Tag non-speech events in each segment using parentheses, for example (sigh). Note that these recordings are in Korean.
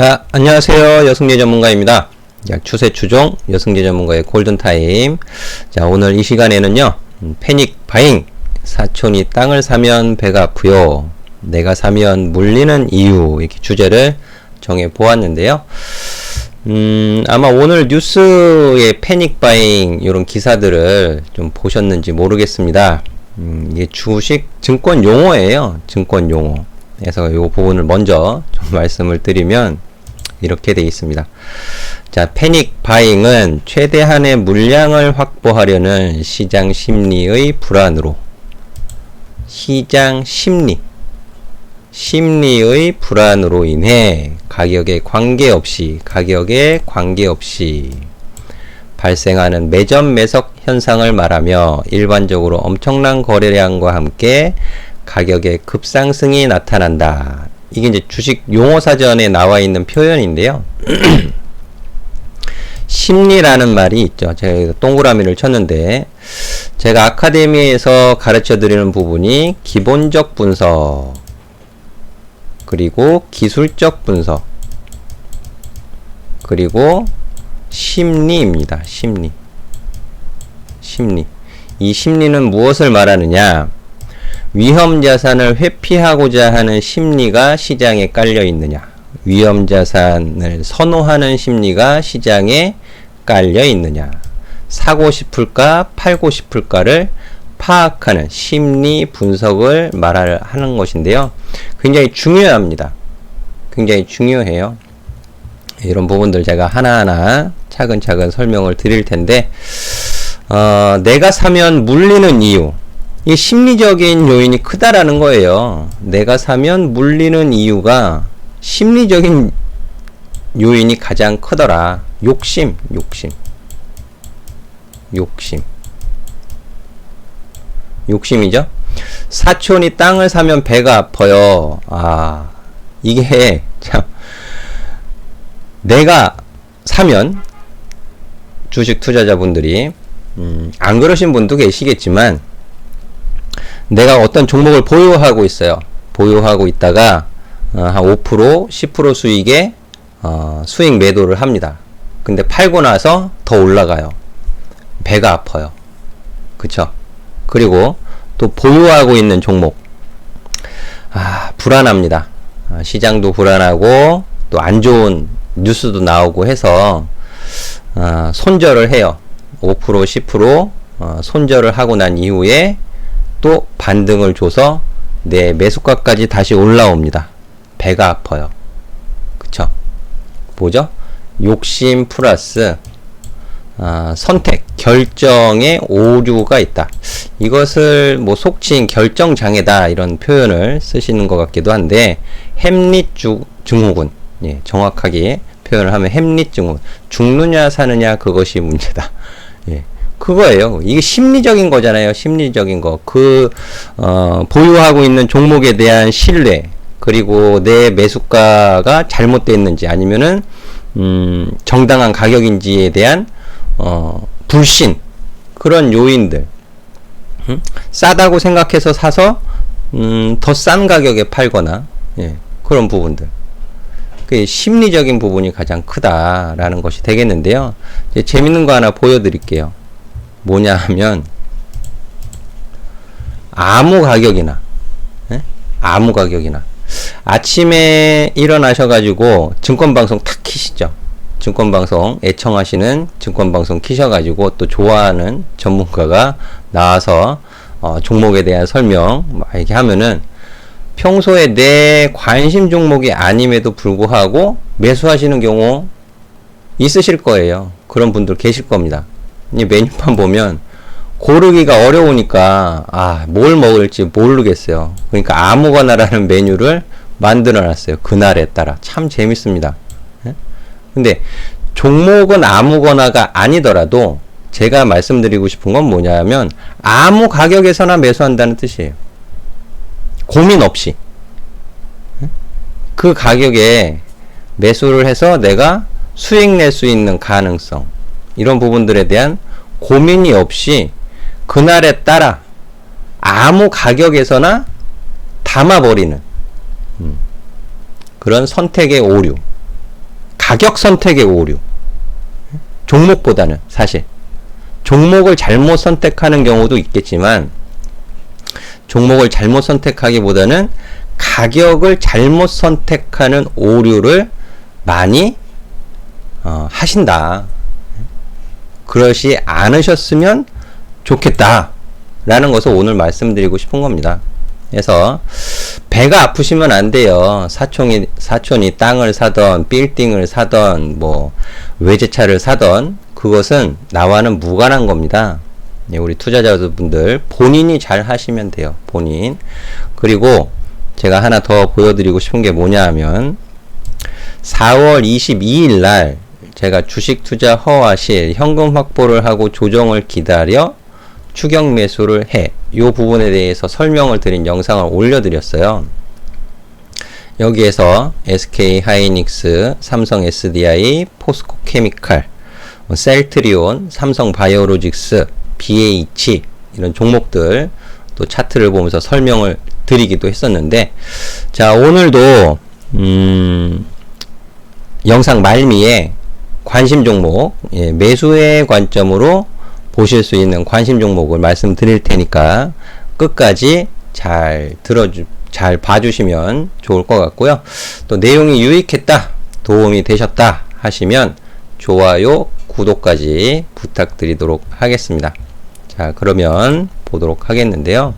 자, 안녕하세요. 여승재 전문가입니다. 자, 추세 추종 여승재 전문가의 골든타임. 자, 오늘 이 시간에는요, 음, 패닉 바잉. 사촌이 땅을 사면 배가 아프요. 내가 사면 물리는 이유. 이렇게 주제를 정해 보았는데요. 음, 아마 오늘 뉴스의 패닉 바잉, 이런 기사들을 좀 보셨는지 모르겠습니다. 음, 이게 주식 증권 용어예요. 증권 용어. 그래서 이 부분을 먼저 좀 말씀을 드리면 이렇게 되어 있습니다. 자, 패닉 바잉은 최대한의 물량을 확보하려는 시장 심리의 불안으로 시장 심리 심리의 불안으로 인해 가격에 관계없이 가격에 관계없이 발생하는 매점 매석 현상을 말하며 일반적으로 엄청난 거래량과 함께 가격의 급상승이 나타난다. 이게 이제 주식 용어 사전에 나와 있는 표현인데요. (clears throat) 심리라는 말이 있죠. 제가 동그라미를 쳤는데 제가 아카데미에서 가르쳐 드리는 부분이 기본적 분석 그리고 기술적 분석 그리고 심리입니다. 심리. 심리. 이 심리는 무엇을 말하느냐? 위험 자산을 회피하고자 하는 심리가 시장에 깔려 있느냐? 위험 자산을 선호하는 심리가 시장에 깔려 있느냐? 사고 싶을까, 팔고 싶을까를 파악하는 심리 분석을 말하는 것인데요. 굉장히 중요합니다. 굉장히 중요해요. 이런 부분들 제가 하나하나 차근차근 설명을 드릴 텐데, 어, 내가 사면 물리는 이유. 이 심리적인 요인이 크다라는 거예요. 내가 사면 물리는 이유가 심리적인 요인이 가장 크더라. 욕심, 욕심. 욕심. 욕심이죠? 사촌이 땅을 사면 배가 아파요. 아, 이게 참, 내가 사면 주식 투자자분들이, 음, 안 그러신 분도 계시겠지만, 내가 어떤 종목을 보유하고 있어요. 보유하고 있다가 어, 한 5%, 10% 수익에 어, 수익 매도를 합니다. 근데 팔고 나서 더 올라가요. 배가 아파요. 그쵸? 그리고 또 보유하고 있는 종목. 아, 불안합니다. 아, 시장도 불안하고 또 안 좋은 뉴스도 나오고 해서 아, 손절을 해요. 5% 10% 어, 손절을 하고 난 이후에 또 반등을 줘서 내 매수가까지 다시 올라옵니다. 배가 아파요. 그쵸? 뭐죠? 욕심 플러스 아, 선택, 결정에 오류가 있다. 이것을 뭐 속칭 결정 장애다 이런 표현을 쓰시는 것 같기도 한데 햄릿 증후군, 예, 정확하게 표현을 하면 햄릿 증후군, 죽느냐 사느냐 그것이 문제다. 예, 그거예요. 이게 심리적인 거잖아요. 심리적인 거. 그, 어, 보유하고 있는 종목에 대한 신뢰, 그리고 내 매수가가 잘못됐는지 아니면은, 음, 정당한 가격인지에 대한, 어, 불신. 그런 요인들. 음? 싸다고 생각해서 사서, 음, 더 싼 가격에 팔거나, 예, 그런 부분들. 그 심리적인 부분이 가장 크다라는 것이 되겠는데요. 이제 재밌는 거 하나 보여드릴게요. 뭐냐 하면 아무 가격이나 예? 아무 가격이나 아침에 일어나셔가지고 증권방송 탁 키시죠. 증권방송 애청하시는 증권방송 키셔가지고 또 좋아하는 전문가가 나와서 어, 종목에 대한 설명 막 이렇게 하면은 평소에 내 관심 종목이 아님에도 불구하고 매수하시는 경우 있으실 거예요. 그런 분들 계실 겁니다. 이 메뉴판 보면 고르기가 어려우니까 아 뭘 먹을지 모르겠어요. 그러니까 아무거나라는 메뉴를 만들어 놨어요. 그날에 따라 참 재밌습니다. 예? 근데 종목은 아무거나가 아니더라도 제가 말씀드리고 싶은 건 뭐냐면 아무 가격에서나 매수한다는 뜻이에요. 고민 없이 예? 그 가격에 매수를 해서 내가 수익 낼 수 있는 가능성 이런 부분들에 대한 고민이 없이 그날에 따라 아무 가격에서나 담아버리는 음, 그런 선택의 오류 가격 선택의 오류. 종목보다는 사실 종목을 잘못 선택하는 경우도 있겠지만 종목을 잘못 선택하기보다는 가격을 잘못 선택하는 오류를 많이 어, 하신다. 그러시 않으셨으면 좋겠다. 라는 것을 오늘 말씀드리고 싶은 겁니다. 그래서 배가 아프시면 안 돼요. 사촌이 사촌이 땅을 사던 빌딩을 사던 뭐 외제차를 사던 그것은 나와는 무관한 겁니다. 네, 우리 투자자분들 본인이 잘 하시면 돼요. 본인. 그리고 제가 하나 더 보여드리고 싶은 게 뭐냐 하면 4월 22일 날 제가 주식 투자 허와 실 현금 확보를 하고 조정을 기다려 추격 매수를 해. 이 부분에 대해서 설명을 드린 영상을 올려드렸어요. 여기에서 SK 하이닉스, 삼성 SDI, 포스코 케미칼, 뭐 셀트리온, 삼성 바이오로직스, BH 이런 종목들 또 차트를 보면서 설명을 드리기도 했었는데 자 오늘도 음, 영상 말미에 관심 종목 예, 매수의 관점으로 보실 수 있는 관심 종목을 말씀드릴 테니까 끝까지 잘 들어주 잘 봐주시면 좋을 것 같고요. 또 내용이 유익했다, 도움이 되셨다 하시면 좋아요, 구독까지 부탁드리도록 하겠습니다. 자, 그러면 보도록 하겠는데요.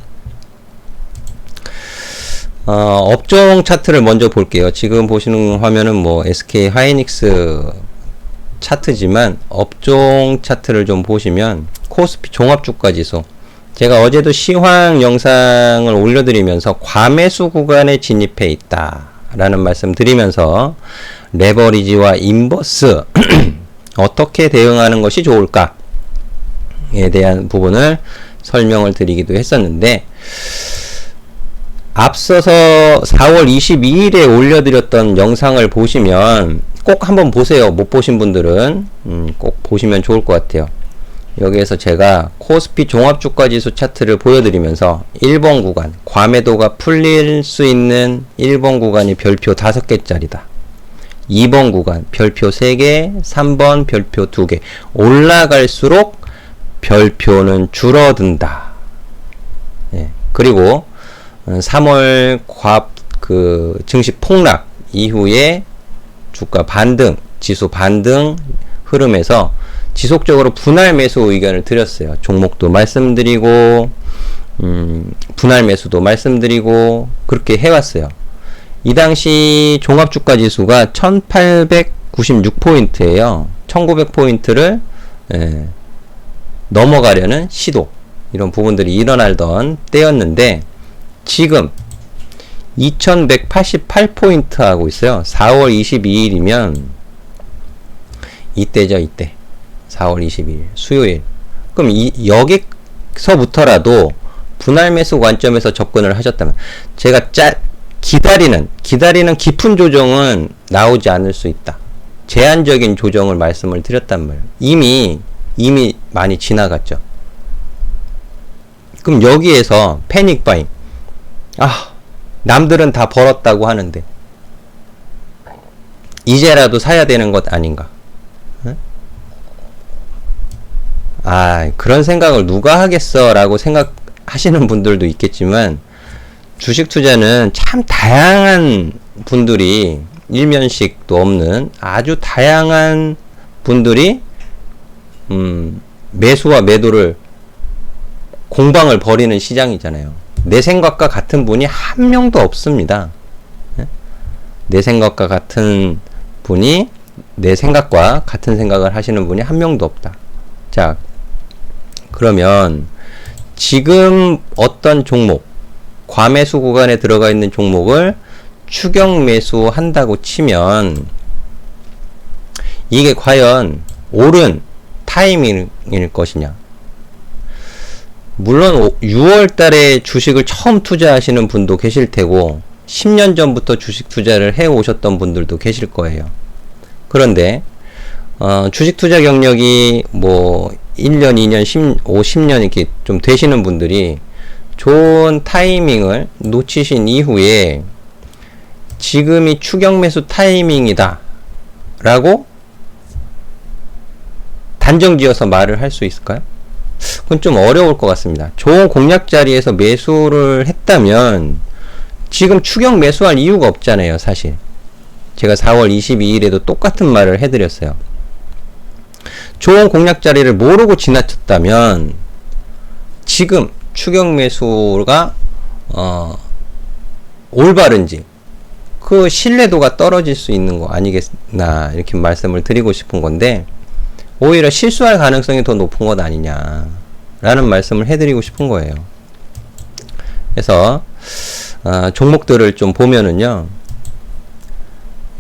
어, 업종 차트를 먼저 볼게요. 지금 보시는 화면은 뭐 SK 하이닉스 차트지만 업종 차트를 좀 보시면 코스피 종합주가 지수. 제가 어제도 시황 영상을 올려드리면서 과매수 구간에 진입해 있다 라는 말씀 드리면서 레버리지와 인버스 (clears throat) 어떻게 대응하는 것이 좋을까에 대한 부분을 설명을 드리기도 했었는데 앞서서 4월 22일에 올려드렸던 영상을 보시면 꼭 한번 보세요. 못 보신 분들은 음, 꼭 보시면 좋을 것 같아요. 여기에서 제가 코스피 종합주가지수 차트를 보여드리면서 1번 구간 과매도가 풀릴 수 있는 1번 구간이 별표 5개짜리다. 2번 구간 별표 3개, 3번 별표 2개 올라갈수록 별표는 줄어든다. 예. 그리고 3월 과, 그 증시 폭락 이후에 주가 반등, 지수 반등 흐름에서 지속적으로 분할 매수 의견을 드렸어요. 종목도 말씀드리고, 음, 분할 매수도 말씀드리고, 그렇게 해왔어요. 이 당시 종합주가 지수가 1896포인트예요. 1900포인트를 예, 넘어가려는 시도 이런 부분들이 일어나던 때였는데 지금 2188포인트 하고 있어요. 4월 22일이면 이때죠, 이때. 4월 22일, 수요일. 그럼 이, 여기서부터라도 분할 매수 관점에서 접근을 하셨다면, 제가 짜, 기다리는, 기다리는 깊은 조정은 나오지 않을 수 있다. 제한적인 조정을 말씀을 드렸단 말이에요. 이미, 이미 많이 지나갔죠. 그럼 여기에서 패닉 바잉. 아, 남들은 다 벌었다고 하는데 이제라도 사야 되는 것 아닌가? 아 그런 생각을 누가 하겠어라고 생각하시는 분들도 있겠지만 주식 투자는 참 다양한 분들이 일면식도 없는 아주 다양한 분들이 음, 매수와 매도를 공방을 벌이는 시장이잖아요. 내 생각과 같은 분이 한 명도 없습니다. 예? 내 생각과 같은 분이 내 생각과 같은 생각을 하시는 분이 한 명도 없다. 자, 그러면 지금 어떤 종목, 과매수 구간에 들어가 있는 종목을 추격 매수 한다고 치면 이게 과연 옳은 타이밍일 것이냐? 물론 6월 달에 주식을 처음 투자하시는 분도 계실 테고 10년 전부터 주식 투자를 해 오셨던 분들도 계실 거예요. 그런데 어, 주식 투자 경력이 뭐 1년, 2년, 10, 5, 10년 이렇게 좀 되시는 분들이 좋은 타이밍을 놓치신 이후에 지금이 추격 매수 타이밍이다 라고 단정 지어서 말을 할 수 있을까요? 그건 좀 어려울 것 같습니다. 좋은 공략 자리에서 매수를 했다면 지금 추격 매수할 이유가 없잖아요, 사실. 제가 4월 22일에도 똑같은 말을 해드렸어요. 좋은 공략 자리를 모르고 지나쳤다면 지금 추격 매수가 어, 올바른지 그 신뢰도가 떨어질 수 있는 거 아니겠나 이렇게 말씀을 드리고 싶은 건데 오히려 실수할 가능성이 더 높은 것 아니냐 라는 말씀을 해드리고 싶은 거예요. 그래서 어, 종목들을 좀 보면은요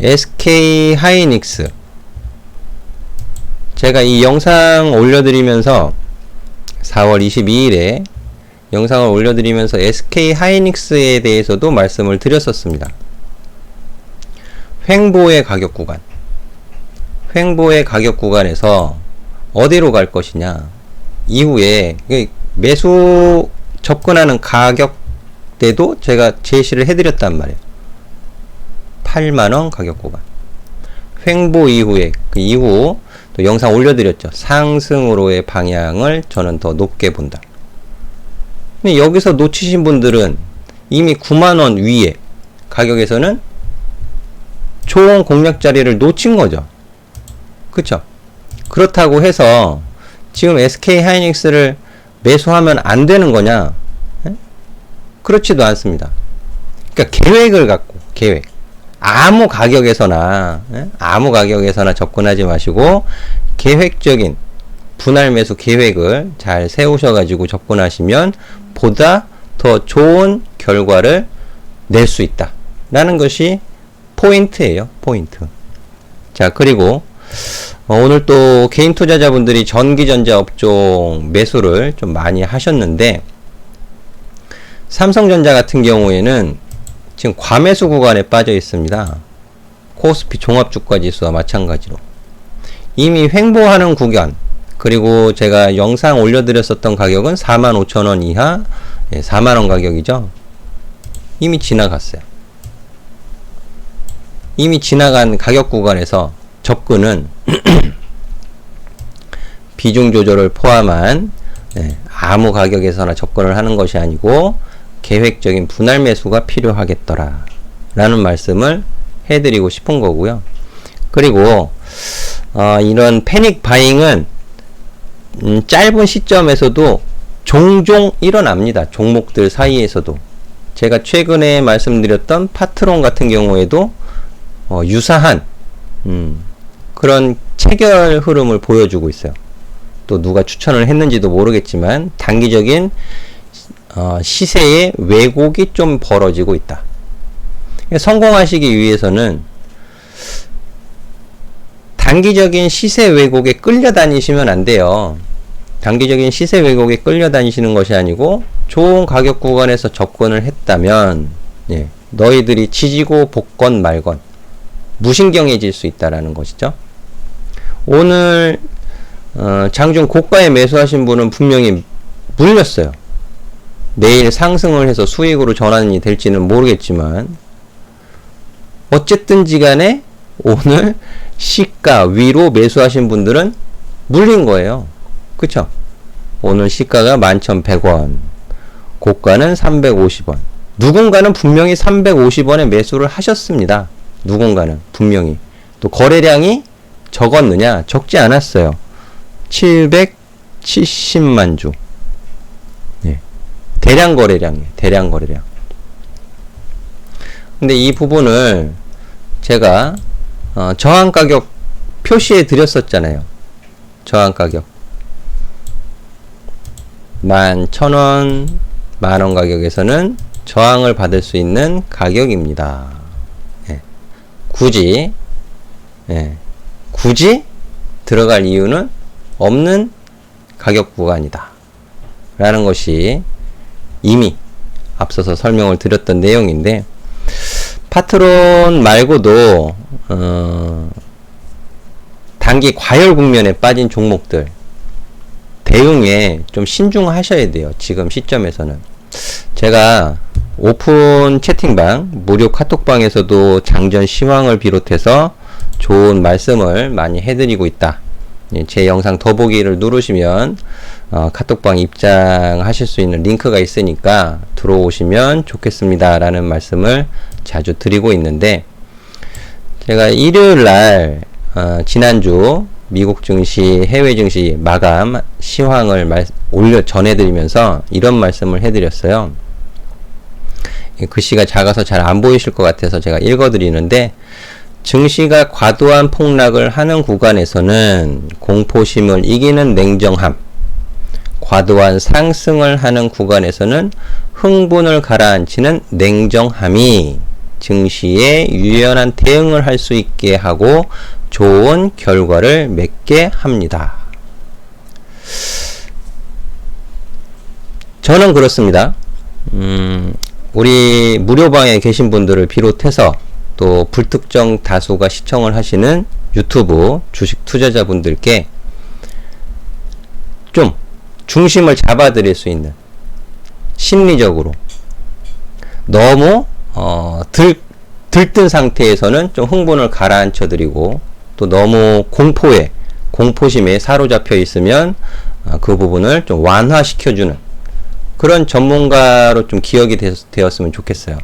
SK 하이닉스 제가 이 영상 올려드리면서 4월 22일에 영상을 올려드리면서 SK 하이닉스에 대해서도 말씀을 드렸었습니다. 횡보의 가격 구간. 횡보의 가격 구간에서 어디로 갈 것이냐. 이후에 매수 접근하는 가격대도 제가 제시를 해드렸단 말이에요. 8만원 가격 구간. 횡보 이후에 그 이후 또 영상 올려드렸죠. 상승으로의 방향을 저는 더 높게 본다. 근데 여기서 놓치신 분들은 이미 9만원 위에 가격에서는 좋은 공략 자리를 놓친 거죠. 그쵸? 그렇다고 해서 지금 SK 하이닉스를 매수하면 안 되는 거냐? 에? 그렇지도 않습니다. 그러니까 계획을 갖고 계획. 아무 가격에서나 에? 아무 가격에서나 접근하지 마시고 계획적인 분할 매수 계획을 잘 세우셔 가지고 접근하시면 보다 더 좋은 결과를 낼 수 있다. 라는 것이 포인트예요. 포인트. 자, 그리고 어, 오늘 또 개인 투자자분들이 전기전자 업종 매수를 좀 많이 하셨는데 삼성전자 같은 경우에는 지금 과매수 구간에 빠져 있습니다. 코스피 종합주가지수와 마찬가지로 이미 횡보하는 구간 그리고 제가 영상 올려드렸었던 가격은 45,000원 이하 예, 4만원 가격이죠. 이미 지나갔어요. 이미 지나간 가격 구간에서 접근은 (clears throat) 비중 조절을 포함한 네, 아무 가격에서나 접근을 하는 것이 아니고 계획적인 분할 매수가 필요하겠더라 라는 말씀을 해드리고 싶은 거고요. 그리고 어, 이런 패닉 바잉은 음, 짧은 시점에서도 종종 일어납니다. 종목들 사이에서도 제가 최근에 말씀드렸던 파트론 같은 경우에도 어, 유사한 음, 그런 체결 흐름을 보여주고 있어요. 또 누가 추천을 했는지도 모르겠지만 단기적인 어, 시세의 왜곡이 좀 벌어지고 있다. 성공하시기 위해서는 단기적인 시세 왜곡에 끌려다니시면 안 돼요. 단기적인 시세 왜곡에 끌려다니시는 것이 아니고 좋은 가격 구간에서 접근을 했다면 예, 너희들이 지지고 복건 말건 무신경해질 수 있다라는 것이죠. 오늘 어, 장중 고가에 매수하신 분은 분명히 물렸어요. 내일 상승을 해서 수익으로 전환이 될지는 모르겠지만 어쨌든지 간에 오늘 시가 위로 매수하신 분들은 물린 거예요. 그쵸? 오늘 시가가 11,100원. 고가는 350원. 누군가는 분명히 350원에 매수를 하셨습니다. 누군가는 분명히. 또 거래량이 적었느냐? 적지 않았어요. 770만 주. 네. 대량 거래량이에요. 대량 거래량. 근데 이 부분을 제가 어, 저항 가격 표시해 드렸었잖아요. 저항 가격. 만 천원, 만원 가격에서는 저항을 받을 수 있는 가격입니다. 예. 굳이, 예. 굳이 들어갈 이유는 없는 가격 구간이다. 라는 것이 이미 앞서서 설명을 드렸던 내용인데, 파트론 말고도, 어, 단기 과열 국면에 빠진 종목들, 대응에 좀 신중하셔야 돼요. 지금 시점에서는. 제가 오픈 채팅방, 무료 카톡방에서도 장전 시황을 비롯해서 좋은 말씀을 많이 해드리고 있다. 예, 제 영상 더보기를 누르시면 어, 카톡방 입장하실 수 있는 링크가 있으니까 들어오시면 좋겠습니다. 라는 말씀을 자주 드리고 있는데 제가 일요일 날 어, 지난주 미국 증시, 해외 증시 마감 시황을 말, 올려 전해드리면서 이런 말씀을 해드렸어요. 글씨가 작아서 잘 안 보이실 것 같아서 제가 읽어드리는데 증시가 과도한 폭락을 하는 구간에서는 공포심을 이기는 냉정함, 과도한 상승을 하는 구간에서는 흥분을 가라앉히는 냉정함이 증시에 유연한 대응을 할 수 있게 하고 좋은 결과를 맺게 합니다. 저는 그렇습니다. 음, 우리 무료방에 계신 분들을 비롯해서 또 불특정 다수가 시청을 하시는 유튜브 주식 투자자분들께 좀 중심을 잡아드릴 수 있는 심리적으로 너무 어, 들, 들뜬 상태에서는 좀 흥분을 가라앉혀 드리고 또 너무 공포에 공포심에 사로잡혀 있으면 어, 그 부분을 좀 완화시켜주는 그런 전문가로 좀 기억이 되었으면 좋겠어요.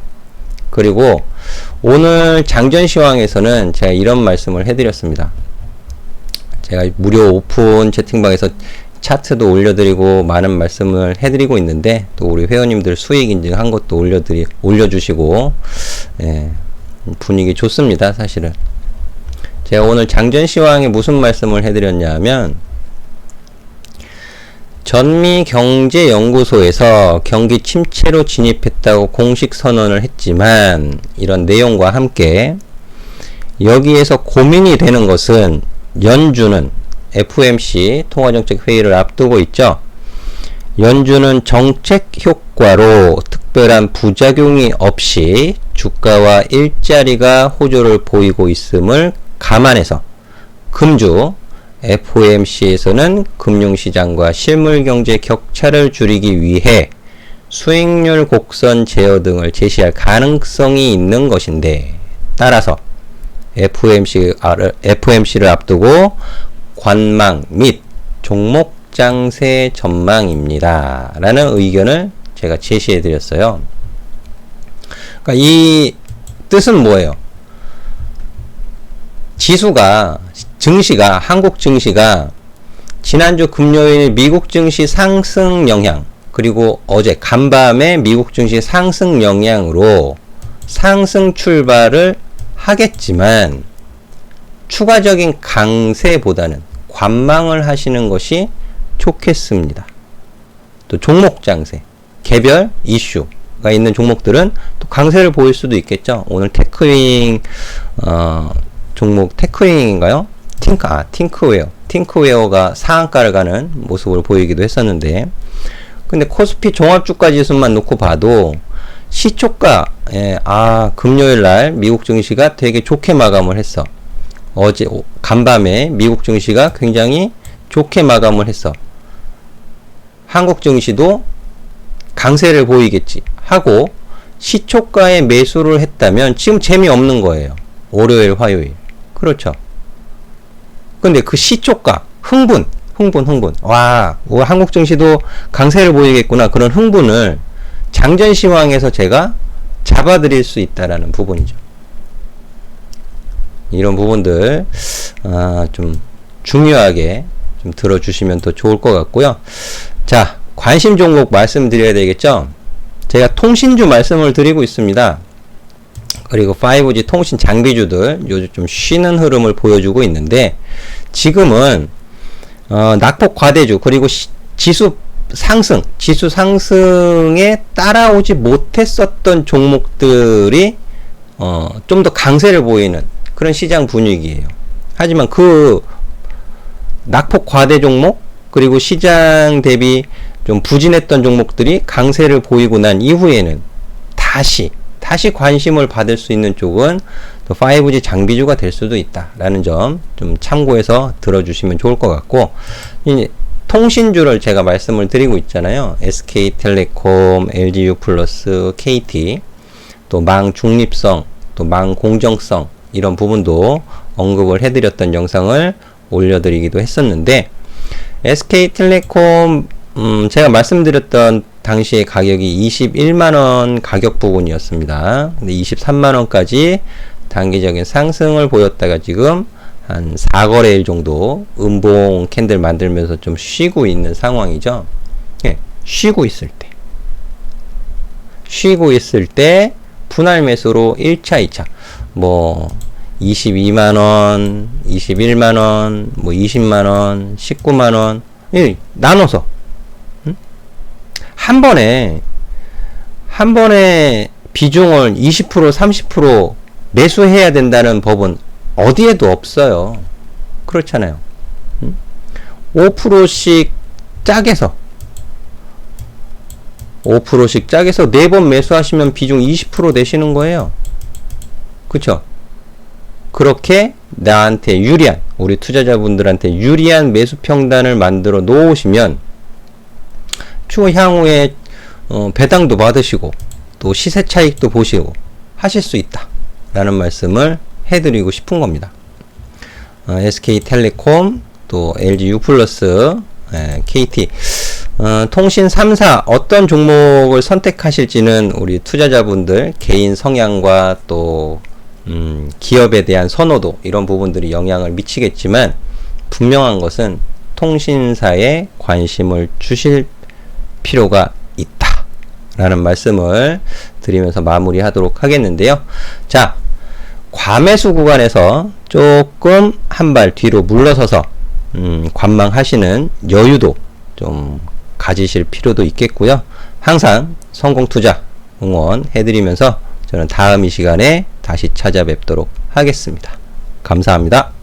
그리고 오늘 장전 시황에서는 제가 이런 말씀을 해드렸습니다. 제가 무료 오픈 채팅방에서 차트도 올려드리고 많은 말씀을 해드리고 있는데 또 우리 회원님들 수익 인증한 것도 올려드리 올려주시고 예, 분위기 좋습니다 사실은 제가 오늘 장전 시황에 무슨 말씀을 해드렸냐면 전미경제연구소에서 경기 침체로 진입했다고 공식 선언을 했지만 이런 내용과 함께 여기에서 고민이 되는 것은 연준은 FOMC 통화정책 회의를 앞두고 있죠. 연준은 정책 효과로 특별한 부작용이 없이 주가와 일자리가 호조를 보이고 있음을 감안해서 금주 FOMC에서는 금융시장과 실물경제 격차를 줄이기 위해 수익률 곡선 제어 등을 제시할 가능성이 있는 것인데 따라서 FOMC를, FOMC를 앞두고 관망 및 종목 장세 전망입니다. 라는 의견을 제가 제시해 드렸어요. 그러니까 이 뜻은 뭐예요? 지수가 증시가 한국 증시가 지난주 금요일 미국 증시 상승 영향 그리고 어제 간밤에 미국 증시 상승 영향으로 상승 출발을 하겠지만 추가적인 강세보다는 관망을 하시는 것이 좋겠습니다. 또 종목 장세, 개별 이슈가 있는 종목들은 또 강세를 보일 수도 있겠죠. 오늘 테크윙 어, 종목 테크윙인가요? 팅크 아 팅크웨어, 팅크웨어가 상한가를 가는 모습을 보이기도 했었는데, 근데 코스피 종합주가 지수만 놓고 봐도 시초가 예, 아 금요일 날 미국 증시가 되게 좋게 마감을 했어. 어제 간밤에 미국 증시가 굉장히 좋게 마감을 했어. 한국 증시도 강세를 보이겠지 하고 시초가에 매수를 했다면 지금 재미없는 거예요. 월요일, 화요일. 그렇죠. 근데 그 시초가, 흥분, 흥분, 흥분. 와, 한국 증시도 강세를 보이겠구나. 그런 흥분을 장전 시황에서 제가 잡아드릴 수 있다라는 부분이죠. 이런 부분들 아, 좀 중요하게 좀 들어주시면 더 좋을 것 같고요. 자, 관심 종목 말씀드려야 되겠죠? 제가 통신주 말씀을 드리고 있습니다. 그리고 5G 통신 장비주들 요즘 좀 쉬는 흐름을 보여주고 있는데 지금은 어, 낙폭 과대주 그리고 시, 지수 상승, 지수 상승에 따라오지 못했었던 종목들이 어, 좀 더 강세를 보이는 그런 시장 분위기예요. 하지만 그 낙폭 과대 종목 그리고 시장 대비 좀 부진했던 종목들이 강세를 보이고 난 이후에는 다시 다시 관심을 받을 수 있는 쪽은 또 5G 장비주가 될 수도 있다라는 점 좀 참고해서 들어주시면 좋을 것 같고 이제 통신주를 제가 말씀을 드리고 있잖아요. SK텔레콤, LGU 플러스, KT 또 망 중립성, 또 망 공정성 이런 부분도 언급을 해드렸던 영상을 올려드리기도 했었는데 SK텔레콤 음, 제가 말씀드렸던 당시의 가격이 21만원 가격 부분이었습니다. 근데 23만원까지 단기적인 상승을 보였다가 지금 한 4거래일 정도 음봉 캔들 만들면서 좀 쉬고 있는 상황이죠. 예, 쉬고 있을 때. 쉬고 있을 때 분할 매수로 1차, 2차. 뭐 22만원, 21만원, 뭐 20만원, 19만원, 예, 나눠서 음? 한 번에 한 번에 비중을 20% 30% 매수해야 된다는 법은 어디에도 없어요. 그렇잖아요. 음? 5%씩 짝에서 5%씩 짝에서 4번 매수하시면 비중 20% 되시는 거예요. 그쵸? 그렇게 나한테 유리한, 우리 투자자분들한테 유리한 매수 평단을 만들어 놓으시면 추후 향후에 어, 배당도 받으시고 또 시세 차익도 보시고 하실 수 있다. 라는 말씀을 해드리고 싶은 겁니다. 어, SK텔레콤 또 LG U+, 에, KT 어, 통신 3사 어떤 종목을 선택하실지는 우리 투자자분들 개인 성향과 또 음, 기업에 대한 선호도 이런 부분들이 영향을 미치겠지만 분명한 것은 통신사에 관심을 주실 필요가 있다. 라는 말씀을 드리면서 마무리 하도록 하겠는데요. 자, 과매수 구간에서 조금 한 발 뒤로 물러서서 음, 관망하시는 여유도 좀 가지실 필요도 있겠고요. 항상 성공 투자 응원해드리면서 저는 다음 이 시간에 다시 찾아뵙도록 하겠습니다. 감사합니다.